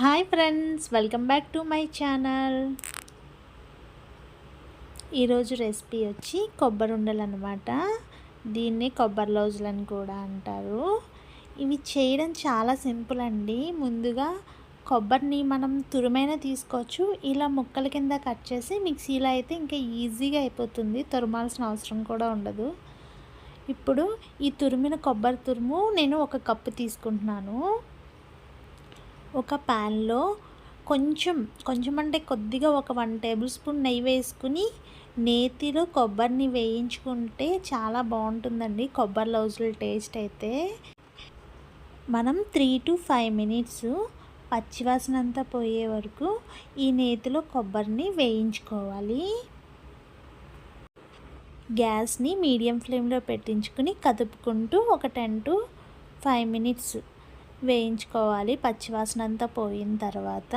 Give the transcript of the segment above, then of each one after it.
Hi friends welcome back to my channel. ఈరోజు recipe వచ్చి కొబ్బరి ఉండలు అనమాట దీన్ని కొబ్బరి లౌజులని కూడా అంటారు. ఇవి చేయడం చాలా సింపుల్ అండి. ముందుగా కొబ్బరిని మనం తురుమైన తీసుకోవచ్చు. ఇలా ముక్కల కింద కట్ చేసి మిక్సీలో అయితే ఇంకా ఈజీగా అయిపోతుంది. తురమాల్సిన అవసరం కూడా ఉండదు. ఇప్పుడు ఈ తురిమిన కొబ్బరి తురుము నేను ఒక కప్పు తీసుకుంటున్నాను. ఒక ప్యాన్లో కొంచెం కొంచెం అంటే కొద్దిగా ఒక వన్ టేబుల్ స్పూన్ నెయ్యి వేసుకుని నేతిలో కొబ్బరిని వేయించుకుంటే చాలా బాగుంటుందండి కొబ్బరి లౌజుల టేస్ట్ అయితే. మనం త్రీ టు ఫైవ్ మినిట్స్ పచ్చివాసన అంతా పోయే వరకు ఈ నేతిలో కొబ్బరిని వేయించుకోవాలి. గ్యాస్ని మీడియం ఫ్లేమ్లో పెట్టించుకుని కదుపుకుంటూ ఒక టెన్ టు ఫైవ్ మినిట్స్ వేయించుకోవాలి. పచ్చివాసన అంతా పోయిన తర్వాత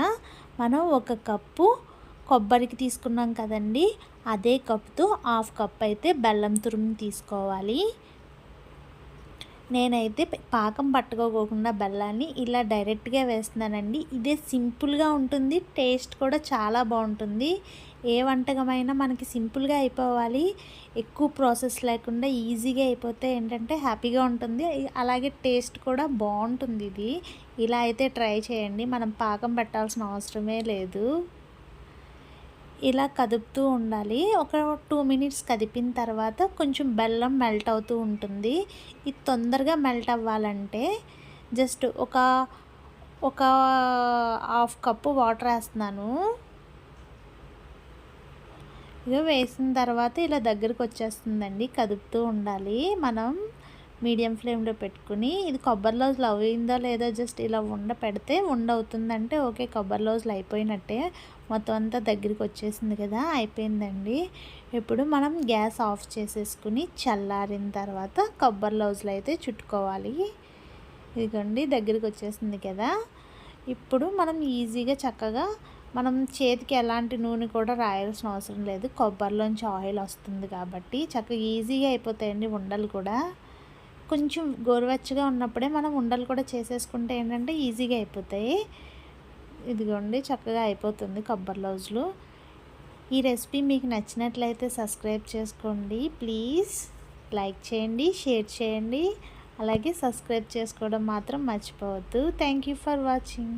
మనం ఒక కప్పు కొబ్బరికి తీసుకున్నాం కదండి అదే కప్తో హాఫ్ కప్ అయితే బెల్లం తురుము తీసుకోవాలి. నేనైతే పాకం పట్టుకోకుండా బెల్లాన్ని ఇలా డైరెక్ట్గా వేస్తున్నానండి. ఇదే సింపుల్గా ఉంటుంది టేస్ట్ కూడా చాలా బాగుంటుంది. ఏ వంటకమైనా మనకి సింపుల్గా అయిపోవాలి. ఎక్కువ ప్రాసెస్ లేకుండా ఈజీగా అయిపోతే ఏంటంటే హ్యాపీగా ఉంటుంది. అలాగే టేస్ట్ కూడా బాగుంటుంది ఇది. ఇలా అయితే ట్రై చేయండి. మనం పాకం పెట్టాల్సిన అవసరమే లేదు. ఇలా కదుపుతూ ఉండాలి. ఒక టూ మినిట్స్ కదిపిన తర్వాత కొంచెం బెల్లం మెల్ట్ అవుతూ ఉంటుంది. ఇది తొందరగా మెల్ట్ అవ్వాలంటే జస్ట్ ఒక ఒక హాఫ్ కప్పు వాటర్ వేస్తున్నాను. ఇక వేసిన తర్వాత ఇలా దగ్గరకు వచ్చేస్తుందండి. కదుపుతూ ఉండాలి మనం. మీడియం ఫ్లేమ్లో పెట్టుకుని ఇది కొబ్బరి లోజులు అయిందో లేదా జస్ట్ ఇలా ఉండ పెడితే ఉండ అవుతుందంటే ఓకే కొబ్బరి లోజులు అయిపోయినట్టే. మొత్తం అంతా దగ్గరికి వచ్చేసింది కదా అయిపోయిందండి. ఇప్పుడు మనం గ్యాస్ ఆఫ్ చేసేసుకుని చల్లారిన తర్వాత కొబ్బరి లౌజులు అయితే చుట్టుకోవాలి. ఇదిగోండి దగ్గరికి వచ్చేసింది కదా. ఇప్పుడు మనం ఈజీగా చక్కగా మనం చేతికి ఎలాంటి నూనె కూడా రాయాల్సిన అవసరం లేదు. కొబ్బరిలోంచి ఆయిల్ వస్తుంది కాబట్టి చక్కగా ఈజీగా అయిపోతాయండి ఉండలు కూడా. కొంచెం గోరువెచ్చగా ఉన్నప్పుడే మనం ఉండలు కూడా చేసేసుకుంటే ఏంటంటే ఈజీగా అయిపోతాయి. ఇదిగోండి చక్కగా అయిపోతుంది కొబ్బరి లౌజులు. ఈ రెసిపీ మీకు నచ్చినట్లయితే సబ్స్క్రైబ్ చేసుకోండి. ప్లీజ్ లైక్ చేయండి షేర్ చేయండి. అలాగే సబ్స్క్రైబ్ చేసుకోవడం మాత్రం మర్చిపోవద్దు. Thank you for watching.